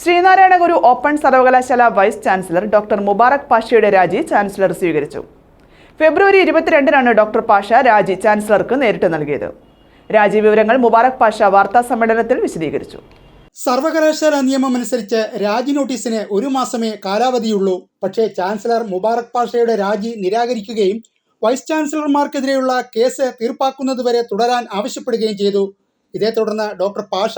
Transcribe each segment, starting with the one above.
Sreenarayana Guru open സർവകലാശാല vice chancellor doctor Mubarak പാഷയുടെ രാജി ചാൻസലർ സ്വീകരിച്ചു. ഫെബ്രുവരി ഇരുപത്തിരണ്ടിനാണ് ഡോക്ടർ പാഷ രാജി ചാൻസലർക്ക് നേരിട്ട് നൽകിയത്. രാജി വിവരങ്ങൾ മുബാറക് പാഷ വാർത്താ സമ്മേളനത്തിൽ വിശദീകരിച്ചു. സർവകലാശാല നിയമം അനുസരിച്ച് രാജി നോട്ടീസിന് ഒരു മാസമേ കാലാവധിയുള്ളൂ. പക്ഷേ ചാൻസലർ മുബാറക് പാഷയുടെ രാജി നിരാകരിക്കുകയും വൈസ് ചാൻസലർമാർക്കെതിരെയുള്ള കേസ് തീർപ്പാക്കുന്നതുവരെ തുടരാൻ ആവശ്യപ്പെടുകയും ചെയ്തു. ഇതേ തുടർന്ന് ഡോക്ടർ പാഷ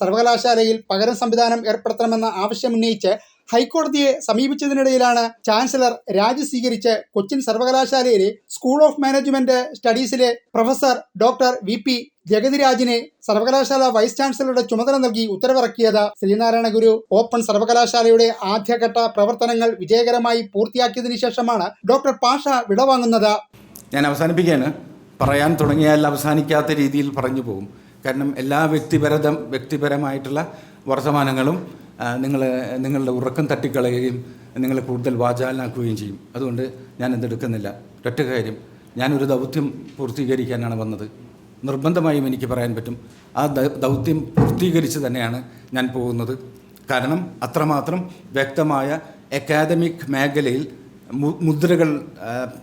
സർവകലാശാലയിൽ പകരം സംവിധാനം ഏർപ്പെടുത്തണമെന്ന ആവശ്യമുന്നയിച്ച് ഹൈക്കോടതിയെ സമീപിച്ചതിനിടയിലാണ് ചാൻസലർ രാജി സ്വീകരിച്ച് കൊച്ചിൻ സർവകലാശാലയിലെ സ്കൂൾ ഓഫ് മാനേജ്മെന്റ് സ്റ്റഡീസിലെ പ്രൊഫസർ ഡോക്ടർ വി പി ജഗതിരാജിനെ സർവകലാശാല വൈസ് ചാൻസലറുടെ ചുമതല നൽകി ഉത്തരവിറക്കിയത് ശ്രീനാരായണ ഗുരു. ഓപ്പൺ സർവകലാശാലയുടെ ആദ്യഘട്ട പ്രവർത്തനങ്ങൾ വിജയകരമായി പൂർത്തിയാക്കിയതിനു ശേഷമാണ് ഡോക്ടർ പാഷ വിടവാങ്ങുന്നത്. ഞാൻ അവസാനിപ്പിക്കുകയാണ്. പറയാൻ തുടങ്ങിയാൽ അവസാനിക്കാത്ത രീതിയിൽ പറഞ്ഞു പോകും. കാരണം എല്ലാ വ്യക്തിപരതം വ്യക്തിപരമായിട്ടുള്ള വർത്തമാനങ്ങളും നിങ്ങൾ നിങ്ങളുടെ ഉറക്കം തട്ടിക്കളയുകയും നിങ്ങളെ കൂടുതൽ വാചാലനാക്കുകയും ചെയ്യും. അതുകൊണ്ട് ഞാൻ എന്തെടുക്കുന്നില്ല. ഒറ്റ കാര്യം ഞാനൊരു ദൗത്യം പൂർത്തീകരിക്കാനാണ് വന്നത്. നിർബന്ധമായും എനിക്ക് പറയാൻ പറ്റും. ആ ദൗത്യം പൂർത്തീകരിച്ച് തന്നെയാണ് ഞാൻ പോകുന്നത്. കാരണം അത്രമാത്രം വ്യക്തമായ അക്കാദമിക് മേഖലയിൽ മുദ്രകൾ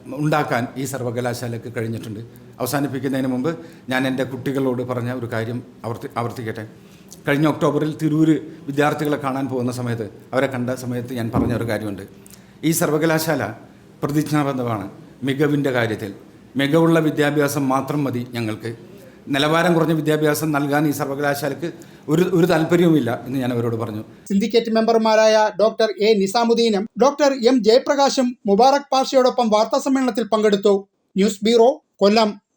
ഉണ്ടാക്കാൻ ഈ സർവകലാശാലയ്ക്ക് കഴിഞ്ഞിട്ടുണ്ട്. അവസാനിപ്പിക്കുന്നതിന് മുമ്പ് ഞാൻ എന്റെ കുട്ടികളോട് പറഞ്ഞ ഒരു കാര്യം ആവർത്തി ആവർത്തിക്കട്ടെ. കഴിഞ്ഞ ഒക്ടോബറിൽ തിരൂര് വിദ്യാർത്ഥികളെ കാണാൻ പോകുന്ന സമയത്ത് അവരെ കണ്ട സമയത്ത് ഞാൻ പറഞ്ഞ ഒരു കാര്യമുണ്ട്. ഈ സർവകലാശാല പ്രതിജ്ഞാബദ്ധമാണ്. മികവിന്റെ കാര്യത്തിൽ. മികവുള്ള വിദ്യാഭ്യാസം മാത്രം മതി ഞങ്ങൾക്ക്. നിലവാരം കുറഞ്ഞ വിദ്യാഭ്യാസം നൽകാൻ ഈ സർവകലാശാലയ്ക്ക് ഒരു ഒരു താല്പര്യവുമില്ല എന്ന് ഞാൻ അവരോട് പറഞ്ഞു. സിൻഡിക്കേറ്റ് മെമ്പർമാരായ ഡോക്ടർ എ നിസാമുദ്ദീനും ഡോക്ടർ എം ജയപ്രകാശും മുബാറക് പാഷയോടൊപ്പം വാർത്താസമ്മേളനത്തിൽ പങ്കെടുത്തു. News bureau Kollam.